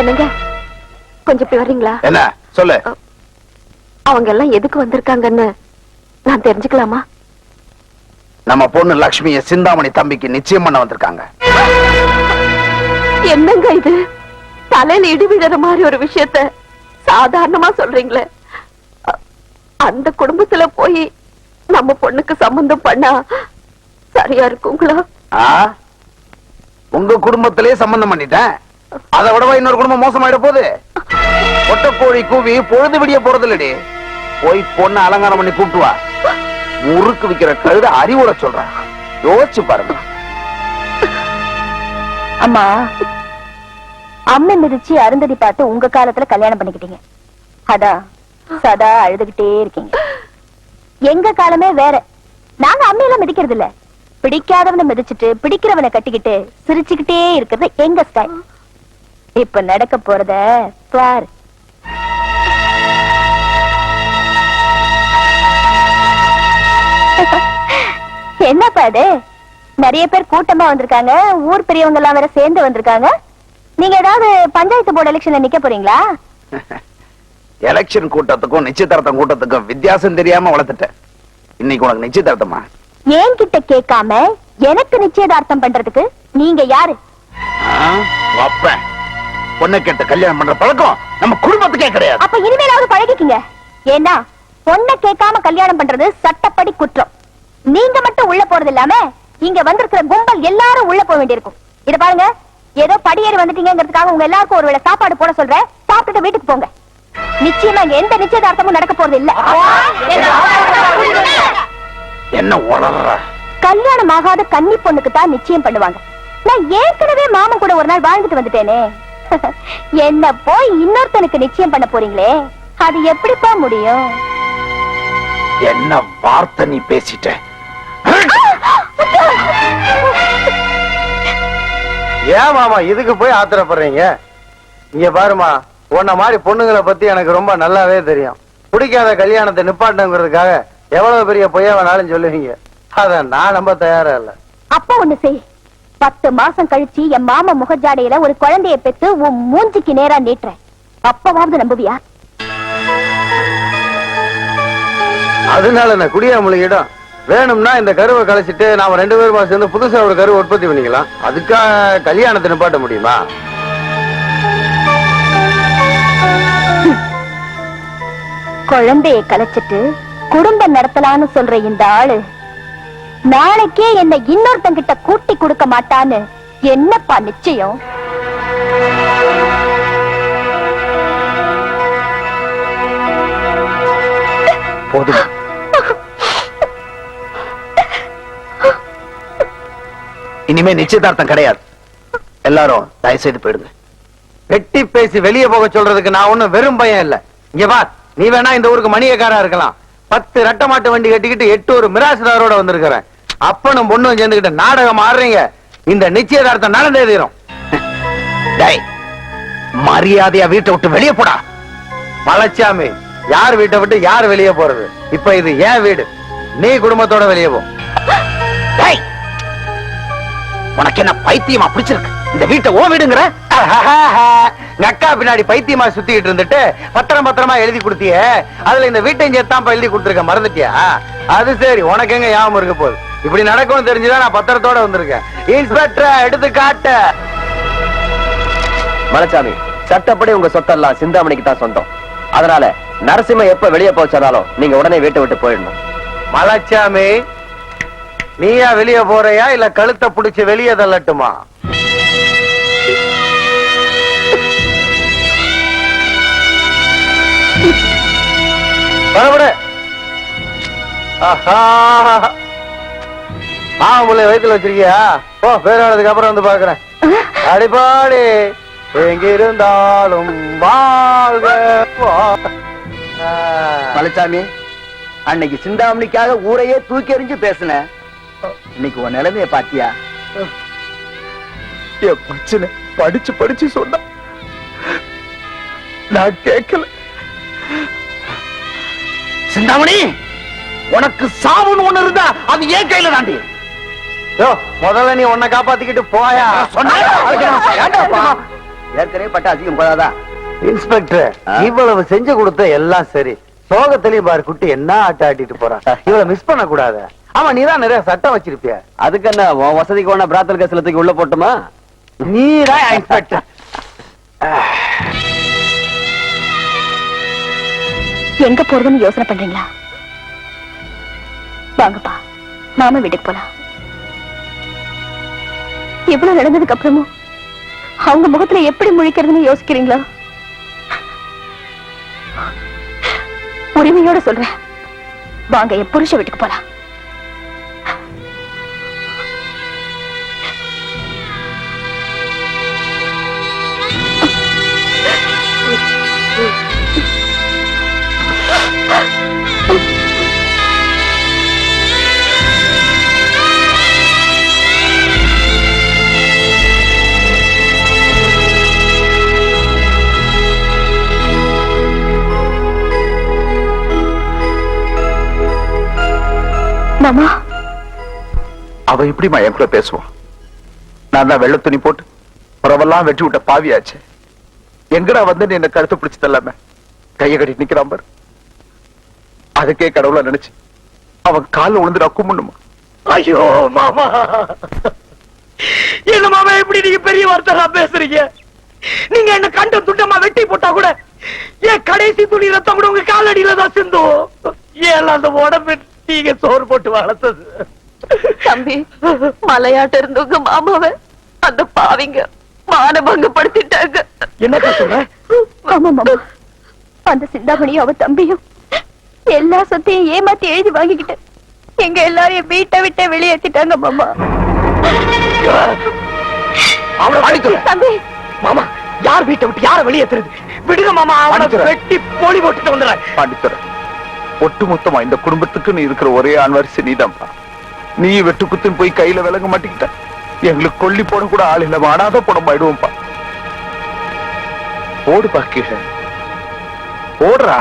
என்னங்க? கொஞ்சம் இப்படி வர்றீங்களா? என்ன? சொல்லு. அவங்க எல்லாம் எதுக்கு வந்திருக்காங்கன்னு நான் தெரிஞ்சுக்கலாமா? நம்ம பொண்ணு லக்ஷ்மிய சிந்தாமணி தம்பிக்கு நிச்சயம் பண்ண வந்திருக்காங்க. என்னங்க இது? தலையில இடி விழுற மாதிரி ஒரு விஷயத்த சாதாரணமா சொல்றீங்களே. அந்த குடும்பத்துல போய் நம்ம பொண்ணுக்கு சம்பந்தம் பண்ணா சரியா இருக்குங்களா? உங்க குடும்பத்திலே சம்பந்தம் பண்ணிட்டேன். அதை விடவா இன்னொரு குடும்பம் மோசமாயிட போகுது? ஒட்டக்கோழி கூவி பொழுது விடிய போறது இல்லடி போய் பொண்ணு அலங்காரம் பண்ணி கூப்பிட்டு வா. முறுக்கு விக்கிற கழுத அறிவுரை சொல்றேன் யோசிச்சு பாருங்க. அம்மா அம்மை மிதிச்சு அருந்ததி பார்த்து உங்க காலத்துல கல்யாணம் பண்ணிக்கிட்டீங்க. அதா சதா அழுதுகிட்டே இருக்கீங்க. எங்க காலமே வேற. நாங்க அம்மையெல்லாம் மிதிக்கிறது இல்ல பிடிக்காதவனை மிதிச்சிட்டு பிடிக்கிறவனை கட்டிக்கிட்டு சிரிச்சுக்கிட்டே இருக்கிறது எங்க ஸ்டைல் இப்ப நடக்க போறத பாரு. என்னப்பா இது? நிறைய பேர் கூட்டமா வந்திருக்காங்க. ஊர் பெரியவங்க எல்லாம் வேற சேர்ந்து வந்திருக்காங்க. நீங்க ஏதாவது பஞ்சாயத்து போர்டு எலெக்ஷன்ல நிக்க போறீங்களா? எலெக்ஷன் கூட்டத்துக்கும் நிச்சயதார்த்தம் கூட்டத்துக்கும் வித்தியாசம் தெரியாம வளர்த்துட்டேன். இன்னைக்கு உனக்கு நிச்சயதார்த்தமா? என்கிட்ட கேட்காம எனக்கு நிச்சயதார்த்தம் பண்றதுக்கு நீங்க யாரு? வப்பேன். பொண்ணை கேட்டு கல்யாணம் பண்ற பழக்கம் நம்ம குடும்பத்துக்கே கிடையாது. அப்ப இனிமேலாவது பழகிக்குங்க. ஏன்னா பொண்ணை கேட்காம கல்யாணம் பண்றது சட்டப்படி குற்றம். நீங்க மட்டும் உள்ள போறது இல்லாம இங்க வந்திருக்கிற கும்பல் எல்லாரும் உள்ள போக வேண்டியிருக்கும். இத பாருங்க ஏதோ படியேறி வந்துட்டீங்கிறதுக்காக உங்க எல்லாருக்கும் ஒருவேளை சாப்பாடு போட சொல்றேன். சாப்பிட்டுட்டு வீட்டுக்கு போங்க. நிச்சயமா இங்க எந்த நிச்சயதார்த்தமும் நடக்க போறது இல்ல. என்ன கல்யாணம் ஆகாத கன்னி பொண்ணுக்கு தான் நிச்சயம் பண்ணுவாங்க. நான் ஏற்கனவே மாமன் கூட ஒரு நாள் வாழ்ந்துட்டு வந்துட்டேனே. என்ன போய் இன்னொருத்தனுக்கு நிச்சயம் பண்ண போறீங்களே? அது எப்படிப்பா முடியும்? என்ன வார்த்தை நீ பேசிட்ட? ஏன் மாமா இதுக்கு போய் ஆத்திரப்படுறீங்க? இங்க பாருமா உன்ன மாதிரி பொண்ணுங்களை பத்தி எனக்கு ரொம்ப நல்லாவே தெரியும். பிடிக்காத கல்யாணத்தை நிப்பாட்டங்கிறதுக்காக எவ்வளவு பெரிய பொய்யா வேணாலும் சொல்லுவீங்க. அத நான் நம்ப தயாரா இல்ல. அப்ப ஒண்ணு செய். பத்து மாசம் கழிச்சு என் மாமா முகஜாடையில ஒரு குழந்தைய பெத்து உன் மூஞ்சிக்கு நேரா நீட்டுறேன். அப்பவாவது நம்புவியா? அதனால என்ன குடியாமலியிடம் வேணும்னா இந்த கருவை கலைச்சிட்டு நாம ரெண்டு பேருமா சேர்ந்து புதுசா ஒரு கருவை உற்பத்தி பண்ணிக்கலாம். அதுக்காக கல்யாணத்தை நிப்பாட்ட முடியுமா? குழந்தைய கலைச்சிட்டு குடும்பம் நடத்தலான்னு சொல்ற இந்த ஆளு நாளைக்கே என்ன இன்னொருத்தங்கிட்ட கூட்டி கொடுக்க மாட்டான்னு என்னப்பா நிச்சயம்? போதும். இனிமே நிச்சயதார்த்தம் கிடையாது. எல்லாரும் தயவு செய்து போயிடுங்க. வெட்டி பேசி வெளியே போக சொல்றதுக்கு நான் ஒண்ணும் வெறும் பயம் இல்ல. இங்க பா நீ வேணா இந்த ஊருக்கு மணியக்காரா இருக்கலாம். பத்து ரெட்டமாட்டு வண்டி கட்டிக்கிட்டு எட்டு ஒரு மிராசுதாரோட வந்திருக்கிறேன். அப்பனும் பொண்ணும் சேர்ந்துகிட்ட நாடகம் ஆடுறீங்க. இந்த நிச்சயதார்த்தம் நடந்தே தீரும். மரியாதையா வீட்டை விட்டு வெளியே போடா. பழச்சாமி யார் வீட்டை விட்டு யார் வெளியே போறது? இப்ப இது ஏன் வீடு. நீ குடும்பத்தோட வெளியே போ. உனக்கு என்ன பைத்தியமா பிடிச்சிருக்கு? இந்த வீட்டை ஓ வீடுங்கிற? அக்கா பின்னாடி பைத்தியமா சுத்திக்கிட்டு இருந்துட்டு பத்திரம் பத்திரமா எழுதி கொடுத்தியே. அதுல இந்த வீட்டையும் சேர்த்தாப்பா எழுதி கொடுத்துருக்க மறந்துட்டியா? அது சரி உனக்கு எங்க ஞாபகம் இருக்க போகுது? இப்படி நடக்கும் தெரிஞ்சுதான் நான் பத்திரத்தோட வந்திருக்கேன். இன்ஸ்பெக்டர் எடுத்து காட்ட. மலைச்சாமி சட்டப்படி உங்க சொத்தெல்லாம் சிந்தாமணிக்கு தான் சொந்தம். அதனால நரசிம்ம எப்ப வெளியே போச்சாலும் நீங்க உடனே வீட்டை விட்டு போயிடணும். மலைச்சாமி நீயா வெளியே போறியா இல்ல கழுத்தை புடிச்சு வெளியே தள்ளட்டுமா? பரபர மாமுள்ள வயித்துல வச்சிருக்கியா? ஓ பேரானதுக்கு அப்புறம் வந்து பாக்குறேன் அடிப்பாடி எங்கிருந்தாலும். மலைச்சாமி அன்னைக்கு சிந்தாமணிக்காக ஊரையே தூக்கி எறிஞ்சு பேசின. இன்னைக்கு உன் நிலைமைய பாத்தியா? என் பிரச்சனை படிச்சு படிச்சு சொன்ன நான் கேட்கல. சிந்தாமணி உனக்கு சாவுன்னு ஒண்ணு இருந்தா அது ஏன் கையில தாண்டி. முதல்ல நீ உன்னை காப்பாத்திக்கிட்டு போயா. ஏற்கனவே பட்ட அதிகம் போதாதா? இன்ஸ்பெக்டர்? இவ்வளவு செஞ்சு கொடுத்த எல்லாம் சரி. சோகத்திலயும் பாரு குட்டி என்ன ஆட்ட ஆட்டிட்டு போறான் இவ்வளவு மிஸ் பண்ண கூடாது ஆமா நீதான் நிறைய சட்டம் வச்சிருப்பிய? அதுக்கு என்ன உன் வசதிக்கு வேணா பிராத்தல் கேஸ்ல தூக்கி உள்ள போட்டுமா? நீதான் இன்ஸ்பெக்டர் எங்க போறதுன்னு யோசனை பண்றீங்களா? வாங்கப்பா மாமா வீட்டுக்கு போலாம். இவ்வளவு நடந்ததுக்கு அப்புறமும் அவங்க முகத்துல எப்படி முழிக்கிறதுன்னு யோசிக்கிறீங்களா? உரிமையோட சொல்றேன். வாங்க என் புருஷ வீட்டுக்கு போலாம். மாமா? அவ இப்படிமா என் கூட பேசுவான் நான் தான் வெள்ளை துணி போட்டு புறவெல்லாம் வெட்டி விட்ட பாவியாச்சு. எங்கடா வந்து நீ என்ன கழுத்து பிடிச்சு தள்ளாம? கைய கட்டி நிக்கிறான் பாரு. அதுக்கே கடவுளா நினைச்சு அவன் கால்ல விழுந்து நான் கும்பிடணுமா ஐயோ மாமா. என்ன மாமா எப்படி நீங்க பெரிய வார்த்தை பேசுறீங்க? நீங்க என்ன கண்ட துண்டமா வெட்டி போட்டா கூட என் கடைசி துணி ரத்தம் கூட உங்க காலடியில தான் சிந்தும். ஏன் அந்த உடம்பு நீங்க சோறு போட்டு வளர்த்தது. தம்பி மலையாட்ட இருந்தவங்க மாமாவை அந்த பாவிங்க மானபங்கப்படுத்திட்டாங்க. என்னக்கா சொல்ற? ஆமா மாமா அந்த சிந்தாமணியும் அவ தம்பியும் எல்லா சொத்தையும் ஏமாத்தி எழுதி வாங்கிக்கிட்டு எங்க எல்லாரையும் வீட்டை விட்டே வெளியேத்திட்டாங்க மாமா. தம்பி. மாமா யார் வீட்டை விட்டு யார வெளியேத்துறது விடுங்க மாமா அவனை. வெட்டி போலி போட்டுட்டு வந்துடுறேன். பாண்டித்துற ஒட்டுமொத்தமா இந்த குடும்பத்துக்கு நீ இருக்கிற ஒரே ஆண்வாரிசு நீதான்பா நீ வெட்டு குத்துன்னு போய் கையில விலங்க மாட்டிக்கிட்ட. எங்களுக்கு கொல்லி போட கூட ஆள் இல்ல வாடாத படம் ஆயிடுவோம்ப்பா ஓடுப்பா கீழே ஓடுறா.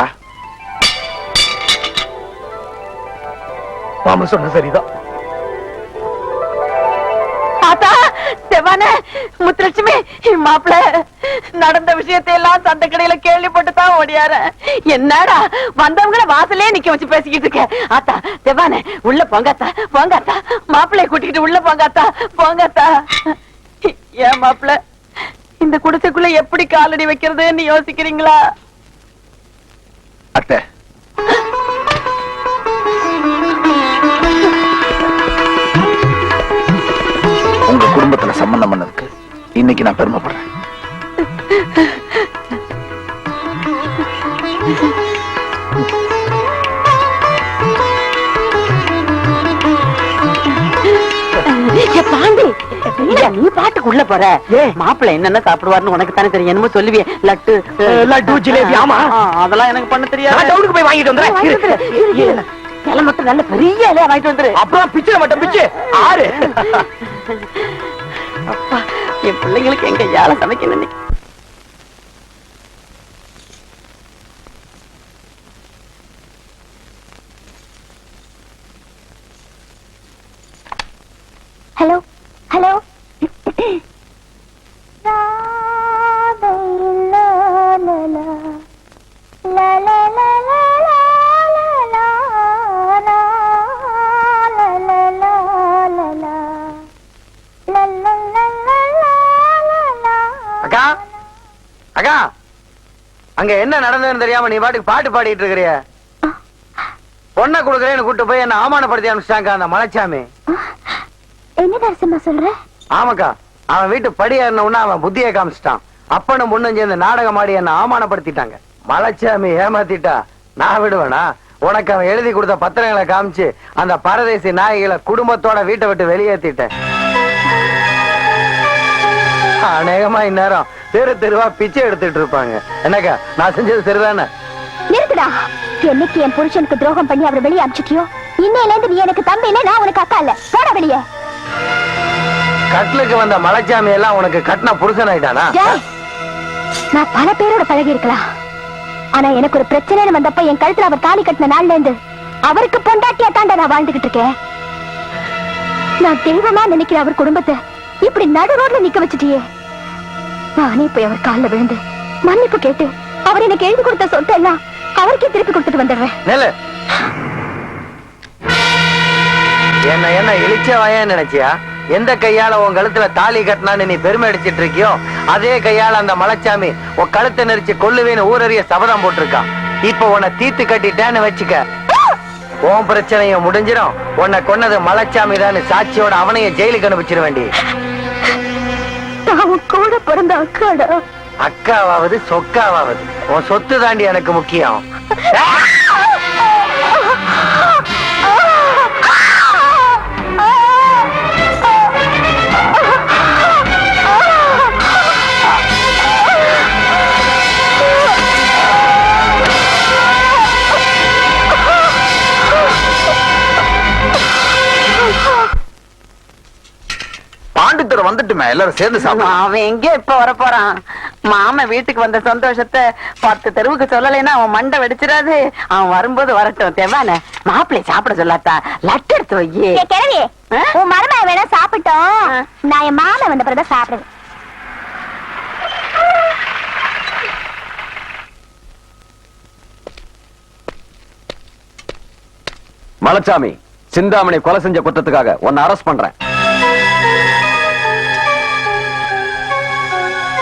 மாமன் சொன்ன சரிதான். செவானே முத்துலட்சுமி மாப்பிள நடந்த விஷயத்தை எல்லாம் சண்டை கடையில கேள்விப்பட்டு தான் ஓடியார. என்னடா வந்தவங்கள வாசலே நிக்க வச்சு பேசிக்கிட்டு இருக்க. ஆத்தா செவானே உள்ள போங்காத்தா போங்காத்தா மாப்பிள்ளைய கூட்டிக்கிட்டு உள்ள போங்காத்தா போங்காத்தா ஏன் மாப்பிள இந்த குடிசைக்குள்ள எப்படி காலடி வைக்கிறதுன்னு யோசிக்கிறீங்களா? அத்தை இன்னைக்கு நான் பெருமைப்படுறேன். நீ பாட்டுக்கு உள்ள போற? மாப்பிள்ளை என்னென்ன சாப்பிடுவாருன்னு உனக்கு தானே தெரியும். என்னமோ சொல்லுவியே லட்டு லட்டு, ஜிலேபி, ஆமா. அதெல்லாம் எனக்கு பண்ண தெரியாது. டவுனுக்கு போய் வாங்கிட்டு வந்துடுறேன். இலை மட்டும் நல்ல பெரிய இலையா வாங்கிட்டு வந்துரு அப்புறம் பிச்சை மட்டும் பிச்சு. ஆறு. அப்பா. என் பிள்ளைங்களுக்கு எங்க யாழ சமைக்கணும் அக்கா அக்கா அங்க என்ன நடந்ததுன்னு தெரியாம நீ பாட்டுக்கு பாட்டு பாடிட்டு இருக்கிறிய. பொண்ணை கொடுக்குறேன்னு கூட்டு போய் என்ன அவமானப்படுத்தி அனுப்பிச்சிட்டாங்க அந்த மலைச்சாமி. என்ன நரசிம்மா சொல்ற? ஆமாக்கா அவன் வீட்டு படி ஏறின அவன் புத்தியை காமிச்சிட்டான். அப்பனும் பொண்ணும் சேர்ந்து நாடகம் ஆடி என்ன அவமானப்படுத்திட்டாங்க. மலைச்சாமி ஏமாத்திட்டா நான் விடுவேனா? உனக்கு அவன் எழுதி கொடுத்த பத்திரங்களை காமிச்சு அந்த பரதேசி நாய்களை குடும்பத்தோட வீட்டை விட்டு வெளியேத்திட்டேன். அநேகமா இந்நேரம் தெரு தெருவா பிச்சை எடுத்துட்டு இருப்பாங்க. என்னக்கா நான் செஞ்சது சரிதானே? நிறுத்துடா. என்னைக்கு என் புருஷனுக்கு துரோகம் பண்ணி அவரை வெளியே அனுப்பிச்சிட்டியோ? இன்னையில இருந்து நீ எனக்கு தம்பி இல்ல நான் உனக்கு அக்கா இல்ல. போட வெளியே. கட்லுக்கு வந்த மலைச்சாமி எல்லாம் உனக்கு கட்டின புருஷன் ஆயிட்டானா நான் பல பேரோட பழகி இருக்கலாம் ஆனா எனக்கு ஒரு பிரச்சனைன்னு வந்தப்ப என் கழுத்துல அவர் தாலி கட்டின நாள்ல இருந்து அவருக்கு பொண்டாட்டியா தாண்டா நான் வாழ்ந்துகிட்டு இருக்கேன். நான் தெய்வமா நினைக்கிற அவர் குடும்பத்தை இப்படி நடு ரோட்ல நிக்க வச்சுட்டியே. நானே போய் அவர் கால்ல விழுந்து மன்னிப்பு கேட்டு அவர் எனக்கு எழுதி கொடுத்த சொத்தை எல்லாம் அவருக்கே திருப்பி கொடுத்துட்டு வந்துடுறேன். என்ன என்ன இழிச்ச வயன் நினைச்சியா? எந்த கையால உன் கழுத்துல தாலி கட்டினான்னு நீ பெருமை அடிச்சிட்டு இருக்கியோ? அதே கையால அந்த மலைச்சாமி உன் கழுத்தை நெரிச்சு கொல்லுவேன்னு ஊரறிய சபதம் போட்டிருக்கான் இப்ப உன்னை தீத்து கட்டிட்டேன்னு வச்சுக்க. உன் பிரச்சனையும் முடிஞ்சிடும் உன்னை கொன்னது மலைச்சாமி தான் சாட்சியோட அவனையும் ஜெயிலுக்கு அனுப்பிச்சிட வேண்டி நான் உன் கூட பிறந்த அக்காடா? அக்காவாவது சொக்காவாவது. உன் சொத்து தாண்டி எனக்கு முக்கியம். பாண்டித்தர் வந்துட்டுமே எல்லாரும் சேர்ந்து சாப்பிடலாம். அவன் எங்க இப்ப வர போறான் மாமன் வீட்டுக்கு வந்த சந்தோஷத்தை பத்து தெருவுக்கு சொல்லலைன்னா அவன் மண்டை வெடிச்சிடாது. அவன் வரும்போது வரட்டும் தேவான? மாப்பிள்ளை சாப்பிட சொல்லாத்தா? லட்டு எடுத்து வையே கிழவி? உன் மருமக வேணா சாப்பிட்டோம். நான் என் மாமன் வந்த பிறகு சாப்பிடுவேன். மலைச்சாமி சிந்தாமணி கொலை செஞ்ச குற்றத்துக்காக உன்னை அரெஸ்ட் பண்றேன்.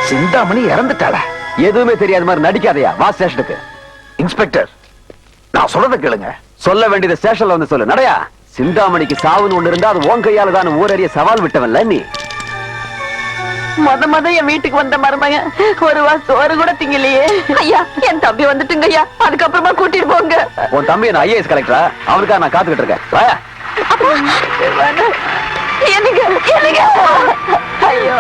சிந்தாமணி இறந்துட்டாள? எதுவுமே தெரியாத மாதிரி நடிக்காதயா வா ஸ்டேஷனுக்கு. இன்ஸ்பெக்டர் நான் சொல்றத கேளுங்க. சொல்ல வேண்டியது ஸ்டேஷன்ல வந்து சொல்லு. நடையா? சிந்தாமணிக்கு சாவுன்னு ஒண்ணு இருந்தா அது உன் கையால தான் ஊரறிய சவால் விட்டவன்ல நீ. முத முத என் வீட்டுக்கு வந்த மருமகன். ஒரு வா சோறு கூட திங்கலையே. ஐயா என் தம்பி வந்துட்டுங்க ஐயா. அதுக்கப்புறமா கூட்டிட்டு போங்க. உன் தம்பி என்ன ஐஏஎஸ் கலெக்டரா அவனுக்காக நான் காத்துக்கிட்டு இருக்கேன். എനിക്ക് എനിക്ക് അയ്യോ.